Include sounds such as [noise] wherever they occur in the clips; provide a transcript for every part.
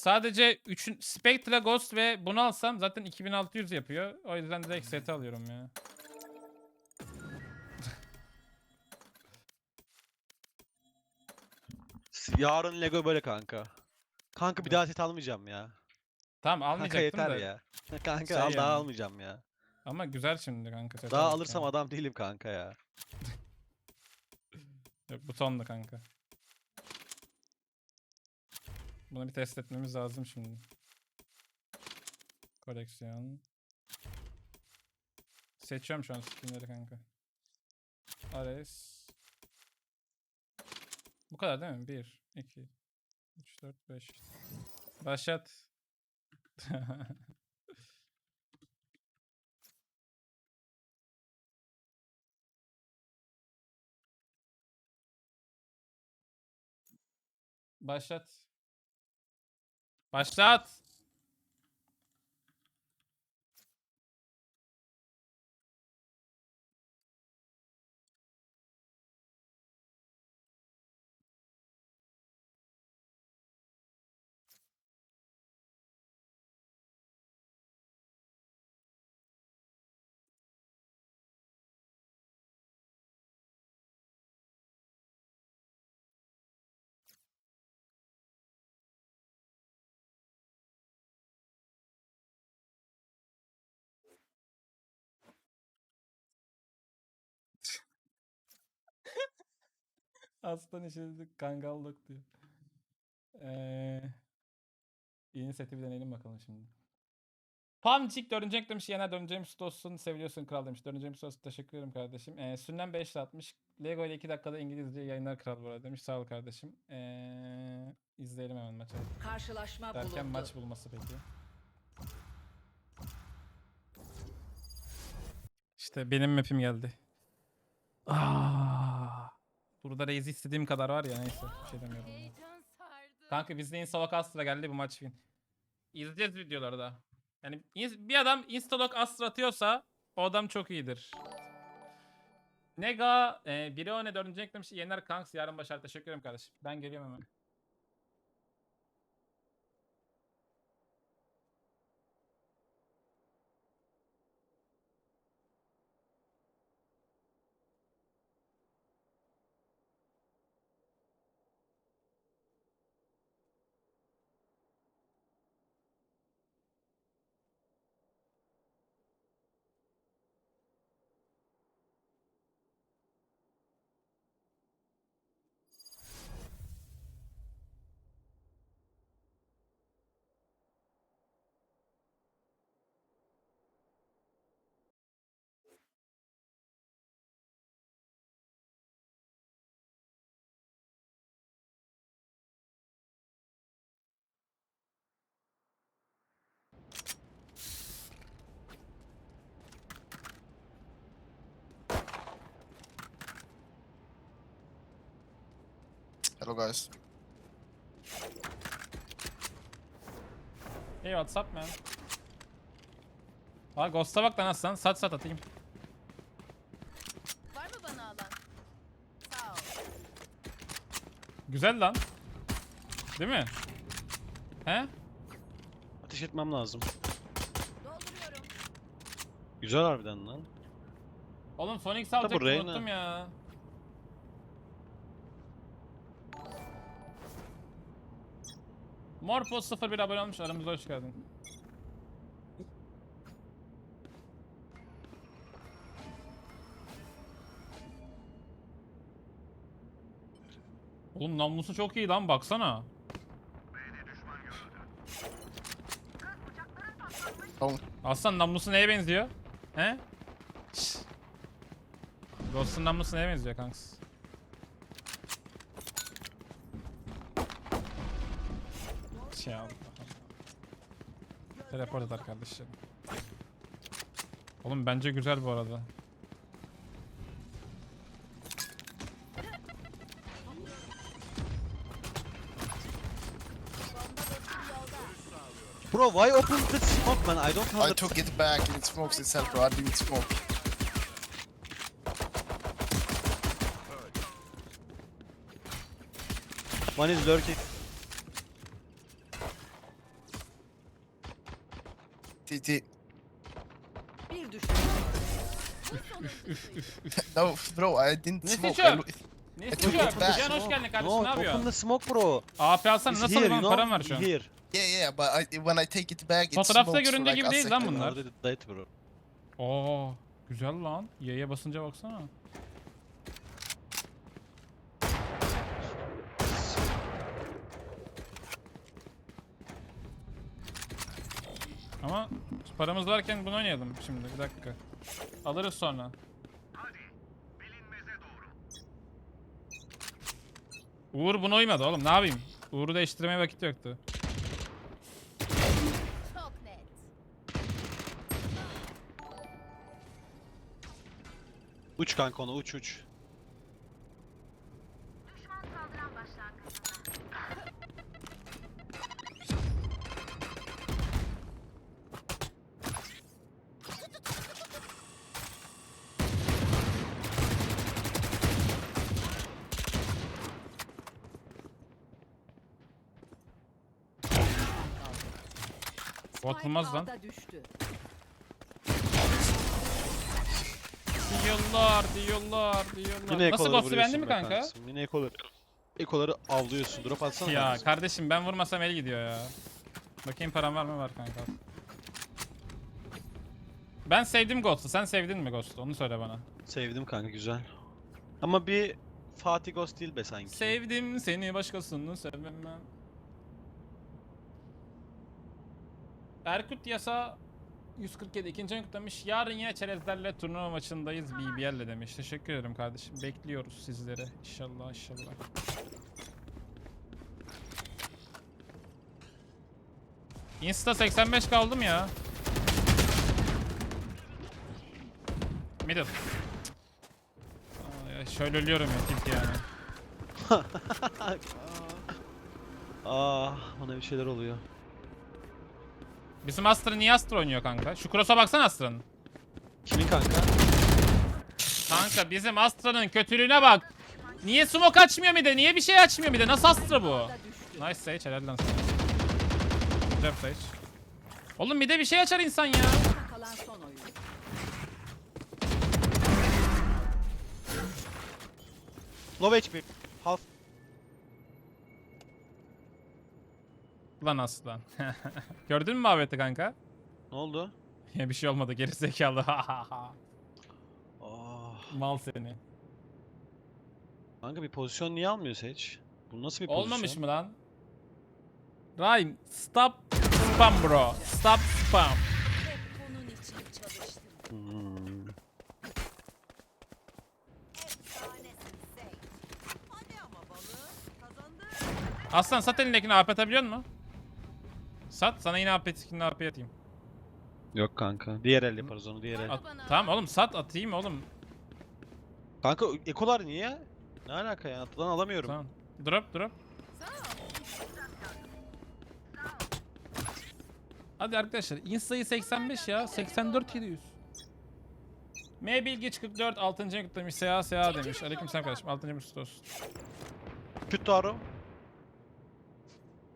sadece 3'ün Spectre, Ghost ve bunu alsam zaten 2600 yapıyor. O yüzden direkt seti alıyorum ya. Yarın Lego böyle kanka. Kanka bir daha set almayacağım ya. Tamam Kanka almayacaktım yeter da. ya. [laughs] Kanka Şey al daha almayacağım ya. Ama güzel şimdi kanka. set Daha alırsam yani. adam değilim kanka ya. [laughs] Yok, bu tonlu kanka. Bunu bir test etmemiz lazım şimdi. Koleksiyon. Seçiyorum şu an skinleri kanka. Ares. Bu kadar değil mi? 1, 2, 3, 4, 5. Başlat. [laughs] Başlat. Başlat. Aslan işledik kangallık diyor. Ee, yeni seti bir deneyelim bakalım şimdi. Pamcik 4. renk demiş. Yener 4. James olsun. Seviyorsun kral demiş. 4. James olsun. Teşekkür ederim kardeşim. Ee, Sünnen 5 atmış. Lego ile 2 dakikada İngilizce yayınlar kral bu arada demiş. Sağ ol kardeşim. Ee, izleyelim hemen maçı. Karşılaşma Derken bulundu. maç bulması peki. İşte benim map'im geldi. Aa. Burada reis istediğim kadar var ya neyse bir şey demiyorum. Kanka bizde Instalok Astra geldi bu maç win. İzleyeceğiz videolarda. Yani ins- bir adam Instalok Astra atıyorsa o adam çok iyidir. Nega e, biri o ne dördüncü eklemiş. Yener Kanks yarın başar. Teşekkür ederim kardeşim. Ben geliyorum hemen. Hello guys. Hey what's up man? Aa Ghost'a bak lan aslan. Sat sat atayım. Var mı bana alan? Sağ ol. Güzel lan. Değil mi? He? Ateş etmem lazım. Dolduruyorum. Güzel harbiden lan. Oğlum Phoenix alacaktım Reyna. unuttum ya. Morpos 01 abone olmuş aramıza hoş geldin. Oğlum namlusu çok iyi lan baksana. Aslan namlusu neye benziyor? He? Ghost'un namlusu neye benziyor kanks? Şey Allah Allah. Teleport eder kardeşlerim. Oğlum bence güzel bu arada. Bro, why open the smoke man? I don't have I the... took it back and it smokes itself bro. I didn't smoke. One is lurking. TT. Bir düşman. [laughs] No, bro, I didn't Ne smoke. I- Ne E, istiyorsun? çok güzel. Cihan hoş geldin kardeşim No, ne yapıyorsun? open the smoke bro. AP alsana It's nasıl here, you know? param var şu an. Here. Yeah, yeah, but I, when I take it back, it Fotoğrafta smokes göründüğü like gibi a değil lan second. bunlar. Died bro. Oo güzel lan. Y'ye basınca baksana. Ama paramız varken bunu oynayalım şimdi bir dakika. Alırız sonra. Uğur buna uymadı oğlum ne yapayım? Uğur'u değiştirmeye vakit yoktu. Çok net. Uç kanka onu uç uç. Bu atılmaz lan. Düştü. Diyorlar, diyorlar, diyorlar. Yine Nasıl ekoları ghost'u vuruyorsun beğendin mi be kanka? kardeşim, Yine ekoları. Ekoları avlıyorsun. Drop atsana. Ya kardeşim. kardeşim ben vurmasam el gidiyor ya. Bakayım param var mı var kanka. Ben sevdim Ghost'u. Sen sevdin mi Ghost'u? Onu söyle bana. Sevdim kanka güzel. Ama bir Fatih Ghost değil be sanki. Sevdim seni başkasını sevmem ben. Erkut Yasa 147 ikinci ayın kutlamış. Yarın yine çerezlerle turnuva maçındayız BBL'le demiş. Teşekkür ederim kardeşim. Bekliyoruz sizleri. İnşallah inşallah. Insta 85 kaldım ya. Middle. Aa, ya şöyle ölüyorum ya tilt yani. [laughs] Ah ona bir şeyler oluyor. Bizim Astra niye Astra oynuyor kanka? Şu cross'a baksana Astra'nın. Kimin kanka? Kanka bizim Astra'nın kötülüğüne bak. Niye smoke açmıyor bir de? Niye bir şey açmıyor bir de? Nasıl Astra bu? Nice Sage helal lan sana. Güzel Sage. Oğlum bir de bir şey açar insan ya. Kalan son oyun. Low HP. Half. Lan aslan. [laughs] Gördün mü muhabbeti kanka? Ne oldu? Ya bir şey olmadı geri zekalı. [laughs] Ah. Mal seni. Kanka bir pozisyon niye almıyor Seç? Bu nasıl bir pozisyon? Olmamış mı lan? Rhyme stop spam bro. Stop spam. Hmm. Aslan sat elindekini AP atabiliyor musun? Sat sana yine AP skinini AP atayım. Yok kanka. Diğer el yaparız onu diğer el. At, tamam oğlum sat atayım oğlum. Kanka ekolar niye? Ne alaka ya? Atlan alamıyorum. Tamam. Drop drop. Hadi arkadaşlar Insta'yı 85 ya 84 700. M Bilgiç 44 6. renk demiş SA SA demiş. Aleykümselam kardeşim 6. mesut olsun. Küt Taro.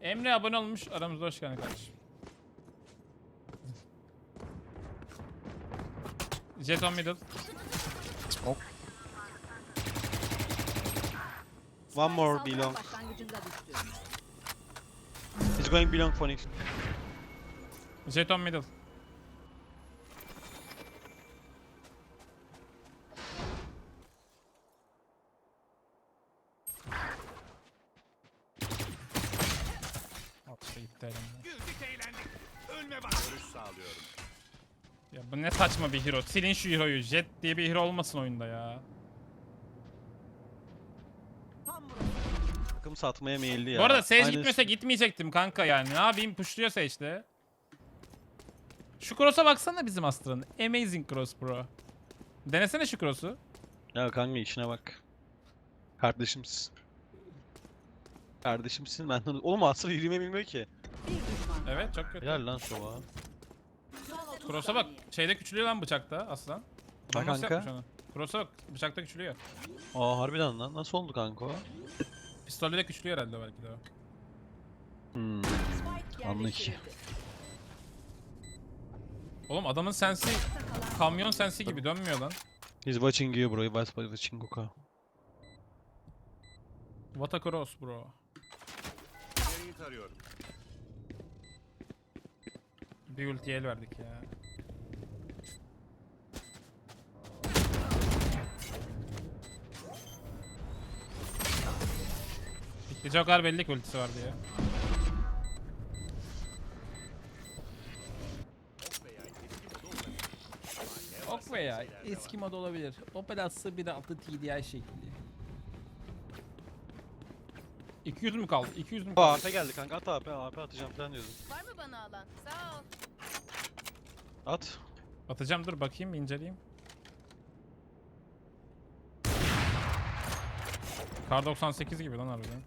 Emre abone olmuş aramızda hoş geldin kardeşim. Jet on middle. Smoke. One more belong. He's going belong Phoenix. Jet on middle. Atla gitti elimden. Ya bu ne saçma bir hero. Silin şu hero'yu. Jet diye bir hero olmasın oyunda ya. Takım satmaya meyilli ya. Bu arada Sage Aynı- gitmiyorsa gitmeyecektim kanka yani. Ne yapayım pushluyorsa işte. Şu cross'a baksana bizim Astra'nın. Amazing cross bro. Denesene şu cross'u. Ya kanka işine bak. Kardeşimsin. Kardeşimsin benden. Oğlum Asır yürümeyi bilmiyor ki. Evet çok kötü. Helal lan 30 Cross'a bak. Şeyde küçülüyor lan bıçakta aslan. Adam nasıl kanka. yapmış onu? Cross'a bak. Bıçakta küçülüyor. Aa harbiden lan. Nasıl oldu kanka o? Pistolle de küçülüyor herhalde belki de o. Hmm. Yerleştirildi. Oğlum adamın sensi kamyon sensi gibi dönmüyor lan. He's watching you bro. He's watching Kuka. What a cross bro. İleriyi tarıyorum. Bir ulti el verdik ya. Bitti kadar belli ki ultisi var diye. Ok veya eski mod olabilir. Operası 1.6 TDI şekli. 200 mü kaldı? 200 mü kaldı? AP geldi kanka. At AP. AP atacağım falan diyordum. Var mı bana alan? Sağ ol. At. Atacağım dur bakayım inceleyeyim. Kar 98 gibi lan harbiden.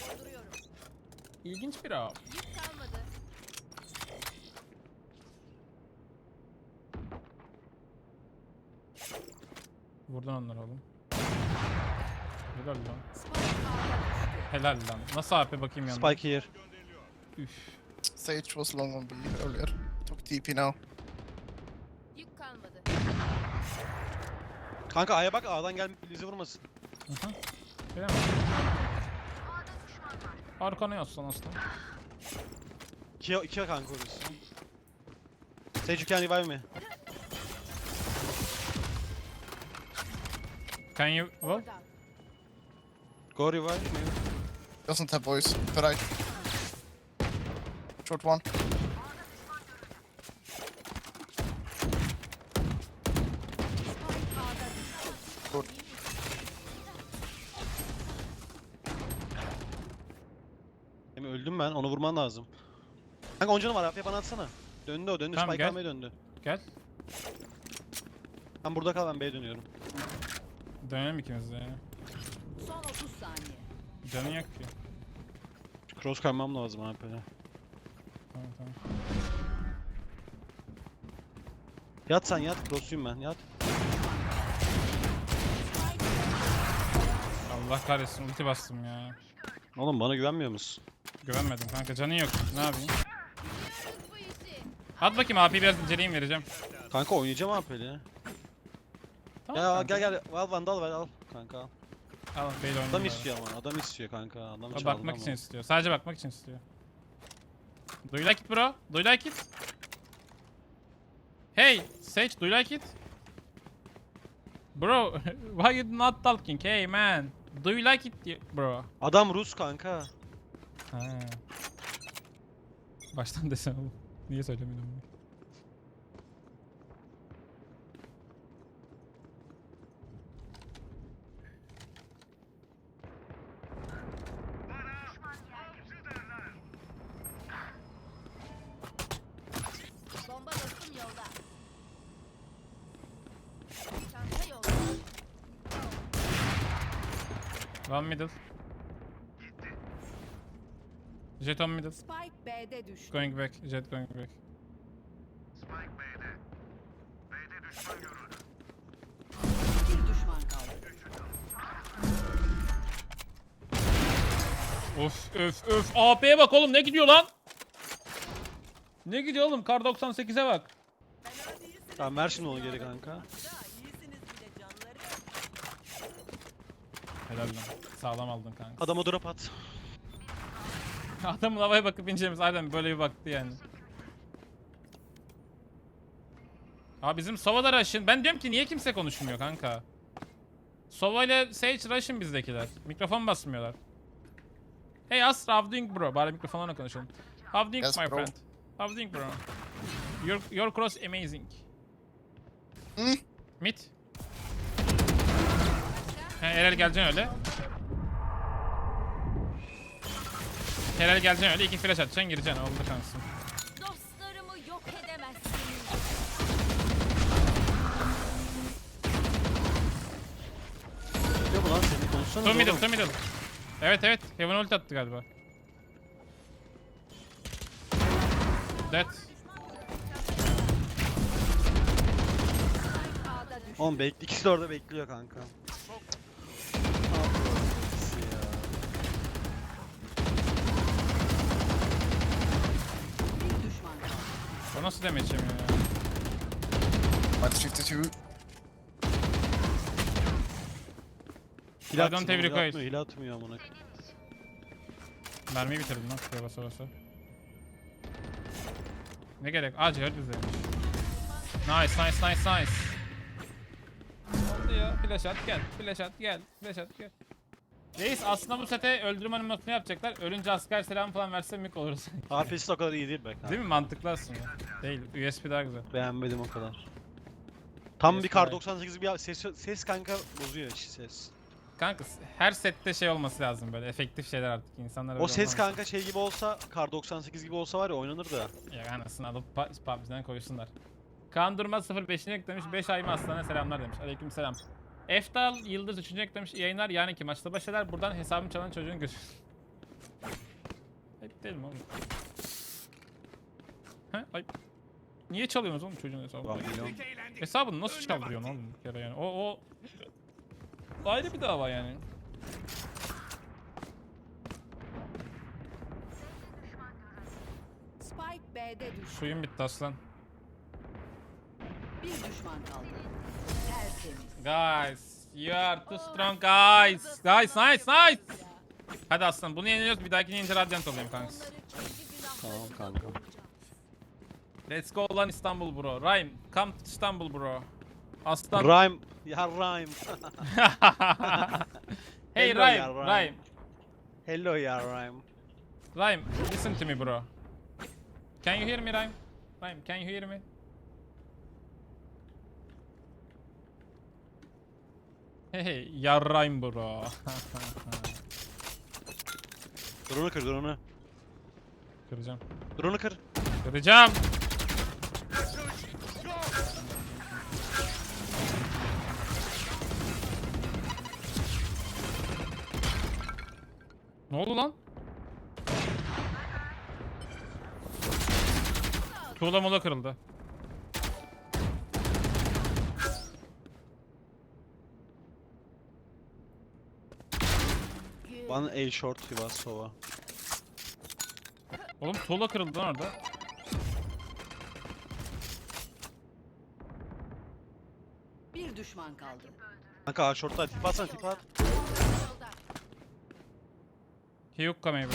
Dolduruyorum. İlginç bir av. Yük kalmadı. Vurdun onları oğlum. Helal lan. Helal lan. Nasıl AP bakayım yanına? Spike here. Üf. Sage was long on B earlier. Took TP now. Yük kalmadı. Kanka A'ya bak A'dan gelip bizi vurmasın. Hı. Bilemem. Arkana yaslan aslan. 2'ye 2'ye kanka orası. Sage you can revive me. Can you... Well, Orada. Go revive me. Doesn't have voice. To right. Short one. Düştü. Hem öldüm ben. Onu vurman lazım. Kanka 10 canı var. AP'ye bana atsana. Döndü o. Döndü. Tamam, Spike gel. almaya döndü. gel. Ben burada kal ben B'ye dönüyorum. Dönelim ikimiz de ya. Son 30 saniye. Canın yok ki. Cross kaymam lazım AP'ye. Tamam tamam. Yat sen yat. Cross'uyum ben. Yat. Allah kahretsin ulti bastım ya. Oğlum bana güvenmiyor musun? Güvenmedim kanka canın yok. Ne yapayım? At bakayım AP'yi biraz inceleyeyim vereceğim. Kanka oynayacağım AP'li. Tamam Ya kanka. gel gel. Al vandal ver al. Kanka al. Al beyler Adam bari. istiyor ama. Adam istiyor kanka. Adam O çaldı bakmak ama. için istiyor. Sadece bakmak için istiyor. Do you like it bro? Do you like it? Hey, Sage, do you like it? Bro, [laughs] why you not talking? Hey man, do you like it bro? Adam Rus kanka. Ha. Baştan desem oğlum. Niye söylemedim bunu? One middle. Jet on middle. Spike B'de düştü. Going back. Jet going back. Bir düşman kaldı. Of öf öf. AP'ye bak oğlum ne gidiyor lan? Ne gidiyor oğlum? Kar 98'e bak. Tamam ver şimdi onu geri kanka. Helal lan. Sağlam aldın kanka. Adama drop at. [laughs] Adamın havaya bakıp ineceğimiz aynen böyle bir baktı yani. Abi bizim Sova'da Rush'ın. Ben diyorum ki niye kimse konuşmuyor kanka? Sova ile Sage Rush'ın bizdekiler. Mikrofon basmıyorlar. Hey Astra, how doing bro? Bari mikrofonla konuşalım. How doing Yes, my bro. friend? How doing bro? Your, your cross amazing. Hmm? Mid. He, Erel geleceksin öyle. Herel geleceksin öyle iki flash atacaksın gireceksin oldu şansın. Dostlarımı yok edemezsiniz. Ne bu lan seni konuşsana. Two middle, two middle. Evet evet, Heaven ult attı galiba. Dead. Oğlum bekle ikisi de orada bekliyor kanka. Ne yapıyor ikisi ya? Bir demeç yemiyor ya. 52. Hile Pardon, atmıyor, tebrik hile atmıyor, hile atmıyor amına. koyayım. Mermiyi bitirdim lan şuraya basa basa. Ne gerek? Aa ciğer düzeymiş. Nice nice nice nice. Ne oldu ya? Flash at gel. Flash at gel. Flash at gel. Reis aslında bu sete öldürme animasyonu yapacaklar. Ölünce asker selam falan verse mük oluruz. [laughs] AP'si de o kadar iyi değil be kanka. Değil mi? Mantıklı aslında. Değil. USB daha güzel. Beğenmedim o kadar. Tam bir kar right. 98 bir ses, ses kanka bozuyor işi ses. Kanka her sette şey olması lazım böyle efektif şeyler artık insanlar O ses kanka şey gibi olsa kar 98 gibi olsa var ya oynanır da. Ya anasını alıp PUBG'den koysunlar. Kaan Durmaz 05'ini eklemiş 5 ay mı aslana selamlar demiş. Aleyküm selam. Eftal Yıldız 3. eklemiş iyi yayınlar yarın ki maçta başlar buradan hesabım çalan çocuğun gözü. Ayıp değil mi oğlum? He ayıp. Niye çalıyorsunuz oğlum çocuğun hesabını? Hesabını nasıl çaldırıyorsun oğlum bir kere yani? O o ayrı bir dava yani. Spike B'de düştü. Suyun bitti aslan. Bir düşman kaldı. Guys, you are too strong guys. Guys, nice, nice. Hadi aslan bunu yeniliyoruz. Bir dahakine ince radyant olayım kanka. Tamam kanka. Let's go lan İstanbul bro. Rhyme, come to İstanbul bro. Aslan. Rhyme. Ya rhyme. [laughs] hey Hello Rhyme, ya, Rhyme. Rhyme, Hello ya rhyme. Rhyme. Listen to me bro. Can you hear me Rhyme? Rhyme, can you hear me? Hey hey, ya Rhyme bro. Drone'u kır drone'u. Kıracağım. Drone'u kır. Kıracağım. Ne oldu lan? Tuğla mola kırıldı. One A short he was sova. Oğlum tuğla kırıldı lan orada. Bir düşman kaldı. Kanka A short'ta tip atsana tip at. Yolda. Hyukka maybe.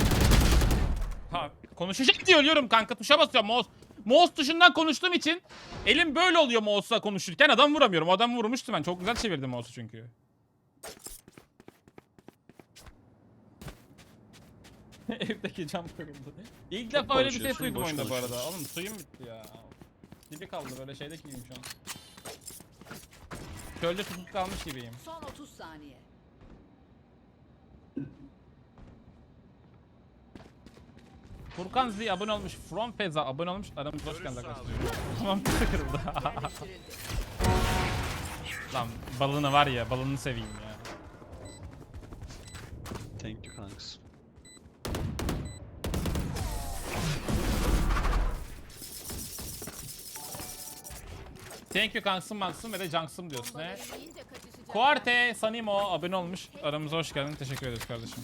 Ha konuşacak diye ölüyorum kanka tuşa basıyorum mouse. Mouse tuşundan konuştuğum için elim böyle oluyor mouse'la konuşurken adam vuramıyorum. Adam vurmuştu ben. Çok güzel çevirdim mouse'u çünkü. [laughs] Evdeki cam kırıldı. İlk defa öyle bir ses konuşuyorsun, duydum boş oyunda bu arada. konuşuyorsun. Oğlum suyum bitti ya. Dibi kaldı böyle şeyde gibiyim şu an. Çölde tutup kalmış gibiyim. Son 30 saniye. Furkan Z abone olmuş. From Feza abone olmuş. Aramızda hoş geldin Görüş arkadaşlar. [laughs] Tamam kırıldı. Yerleştirildi. [laughs] Lan balını var ya balını seveyim ya. Thank you kanks. Thank you kansım maksım ve de canksım diyorsun he. Kuarte Sanimo abone olmuş. Aramıza hoş geldin. Teşekkür ederiz kardeşim.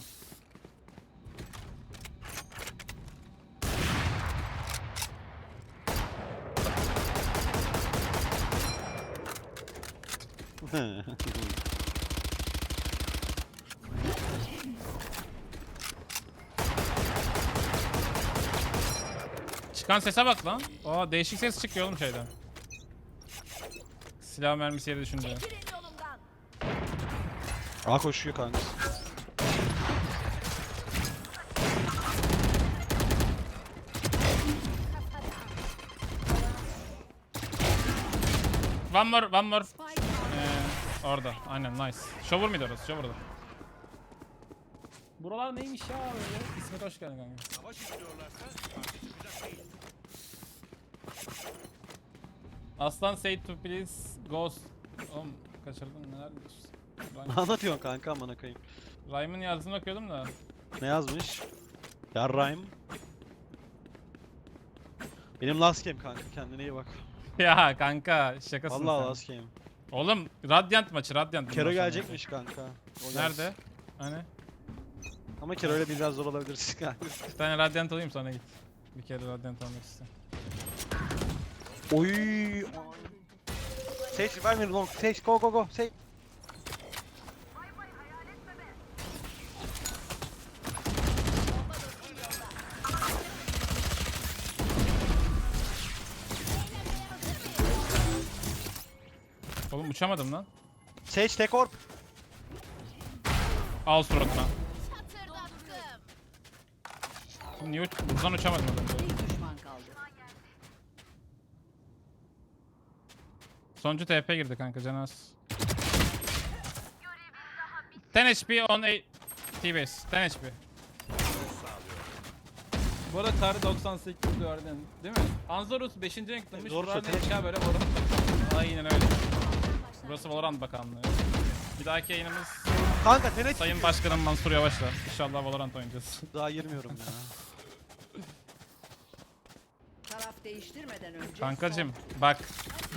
Çıkan sese bak lan. Aa değişik ses çıkıyor oğlum şeyden. Silah mermisi yere düşünce. Çekilin yolumdan. A koşuyor kanks. One more, one more. Ee, orada. Aynen nice. Shower mıydı orası? Shower'da. Buralar neymiş ya böyle? İsmet hoş geldin kanka. Savaş istiyorlarsa. Aslan say to please ghost. Oğlum kaçırdın neler? Ne anlatıyorsun kanka amına koyayım. Rhyme'ın yazısını okuyordum da. Ne yazmış? Ya rhyme. Benim last game kanka kendine iyi bak. [laughs] ya kanka şakasın Vallahi sen. last game. Oğlum Radiant maçı Radiant. Kero gelecekmiş kanka. O gelsin. Nerede? Hani? Ama Kero ile biraz zor olabilirsin [laughs] kanka. Bir tane Radiant alayım sonra git. Bir kere Radiant almak istiyorum. Oy. Sage vermeyin long. Sage go go go. Sage. Oğlum uçamadım lan. Sage tek orb. Al suratına. Niye uç buradan uçamadım adam. Bir düşman kaldı. Sonuncu TP girdi kanka Canas. 10 HP on 8 T-base. 10 HP. Bu arada Kar 98 gördün değil mi? Anzorus 5. renklamış. Doğru Burak söylüyorsun. Neşka böyle Bakanlığı. Aynen öyle. Burası Valorant Bakanlığı. Bir dahaki yayınımız Kanka tenet. Sayın Başkanım Mansur Yavaş'la. İnşallah Valorant oynayacağız. [laughs] Daha girmiyorum ya. Taraf değiştirmeden önce Kankacım bak.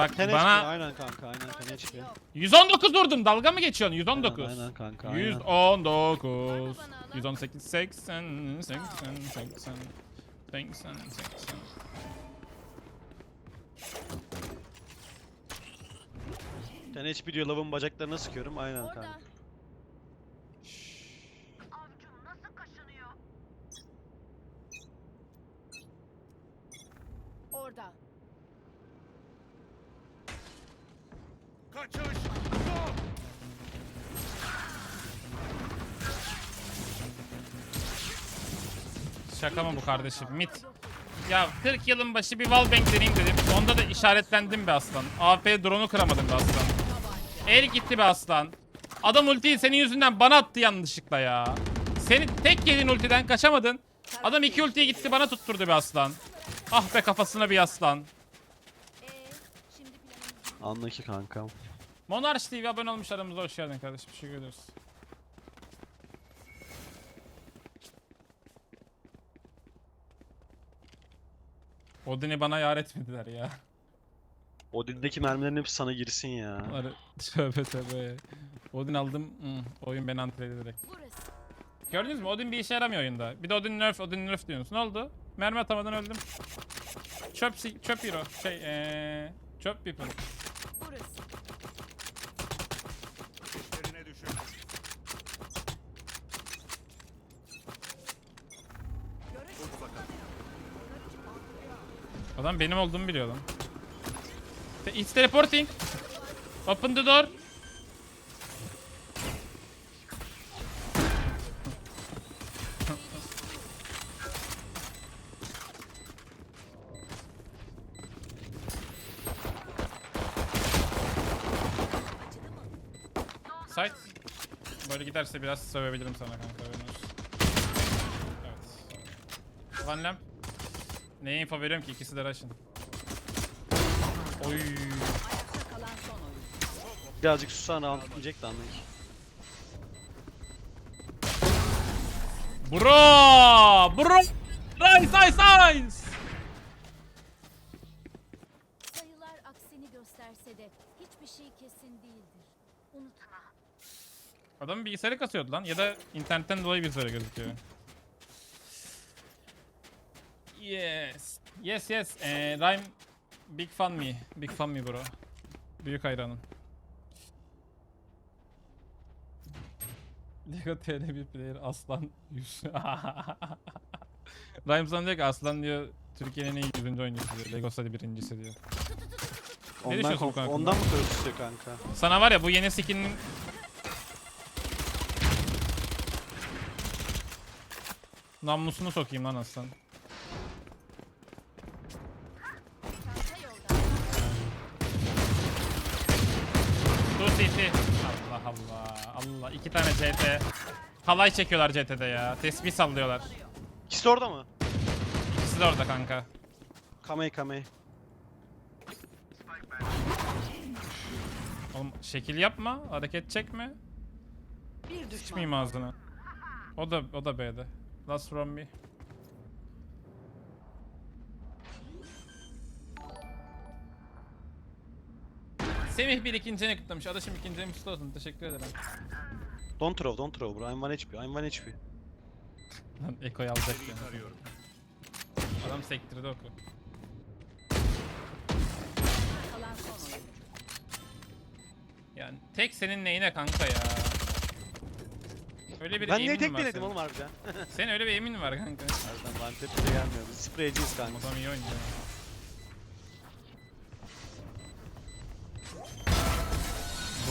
Bak Tenet bana aynen kanka aynen tenet HP. 119 vurdum. Dalga mı geçiyorsun? 119. Aynen, aynen kanka aynen. 119 118 80 80 80 80 80 Tenet HP diyor lavın bacaklarına sıkıyorum aynen kanka. Orada. Kaçış. Yok. Şaka mı bu kardeşim? Mit. Ya 40 yılın başı bir wallbang deneyim dedim. Onda da işaretlendim be aslan. AFP drone'u kıramadım be aslan. El gitti be aslan. Adam ultiyi senin yüzünden bana attı yanlışlıkla ya. Seni tek yedin ultiden kaçamadın. Adam iki ultiye gitti bana tutturdu be aslan. Ah be kafasına bir aslan. Ee, şimdi planımız Anla ki kankam. Monarch TV abone olmuş aramıza hoş geldin kardeşim. Teşekkür ederiz. Odin'i bana yar etmediler ya. Odin'deki mermilerin hepsi sana girsin ya. Bunları [laughs] tövbe tövbe. Odin aldım. hmm, oyun beni antreledi direkt. Gördünüz mü? Odin bir işe yaramıyor oyunda. Bir de Odin nerf, Odin nerf diyorsunuz. Ne oldu? Mermi atamadan öldüm. Çöp, çöp hero. Şey, eee... Çöp people. Burası. Peşlerine düşün. Adam benim olduğumu biliyor lan. It's teleporting. Open the door. Böyle giderse biraz sövebilirim sana kanka. Evet. Lamp. Neye info veriyorum ki? İkisi de Russian. Oy. Birazcık sussan round bitmeyecek de anla ki. Bro! Bro! Nice nice nice! Sayılar aksini gösterse de hiçbir şey kesin değildir. Unutma. Adam bilgisayarı kasıyordu lan ya da internetten dolayı bilgisayarı gözüküyor. Yes. Yes yes. Ee, Rhyme big fan me. Big fan me bro. Büyük hayranım. Lego TL bir player Aslan 100. [laughs] Rhyme sana diyor ki Aslan diyor Türkiye'nin en iyi 100. oyuncusu diyor. Lego Study birincisi diyor. Ondan, düşünüyorsun bu hakkında? ondan mı tutuyor kanka? Sana var ya bu yeni skin'in Namlusunu sokayım lan aslan. Dur CT. Allah Allah. Allah. iki tane CT. Halay çekiyorlar CT'de ya. Tesbih sallıyorlar. İkisi orada mı? İkisi de orada kanka. Kamey kamey. Oğlum şekil yapma. Hareket çekme. Bir düşman. Sıçmayayım ağzına. O da o da B'de. Not from me. Semih bir ikincini kutlamış. Adaşım ikincini mutlu olsun. Teşekkür ederim. Don't throw, don't throw bro. I'm one HP, I'm one HP. Lan Eko'yu alacak yani. Adam sektirdi oku. Yani tek senin neyine kanka ya. Öyle bir Ben niye tek denedim oğlum harbiden? [laughs] Senin öyle bir eğimin var kanka. Harbiden lan tepkide gelmiyor. Biz spreyciyiz kanka. Adam iyi oynuyor.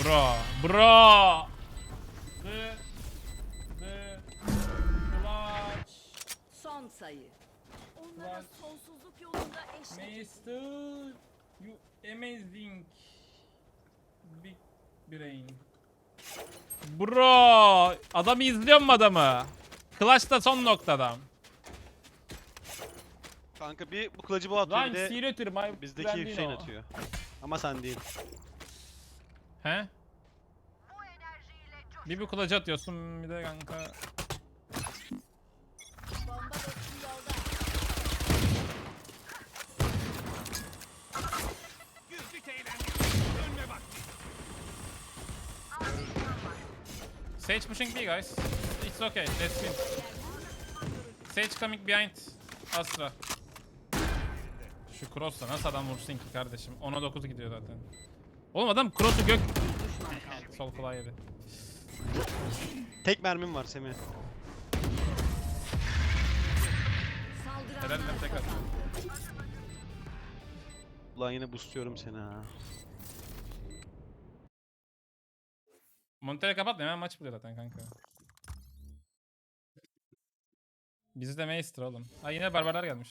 Bro, bro. The, the clutch, Son sayı. Onlara Ulan. sonsuzluk yolunda eşlik Master, you amazing, big brain. Bro, adamı izliyor mu adamı? Clutch da son noktada. Kanka bir bu kılıcı bu atıyor Lan bir de my bizdeki Brandino. Hüseyin atıyor. Ama sen değil. He? Bir bu kılıcı atıyorsun bir de kanka. Sage pushing B guys. It's okay. Let's win. Sage coming behind Astra. Şu cross'la nasıl adam vursun ki kardeşim? 10'a 9 gidiyor zaten. Oğlum adam cross'u gök... Sol kolay yedi. Tek mermim var Semih. Helal tekrar. Ulan yine boostluyorum seni ha. Montere kapat hemen maç buluyor zaten kanka. Bizde Maester oğlum. Ha yine barbarlar gelmiş.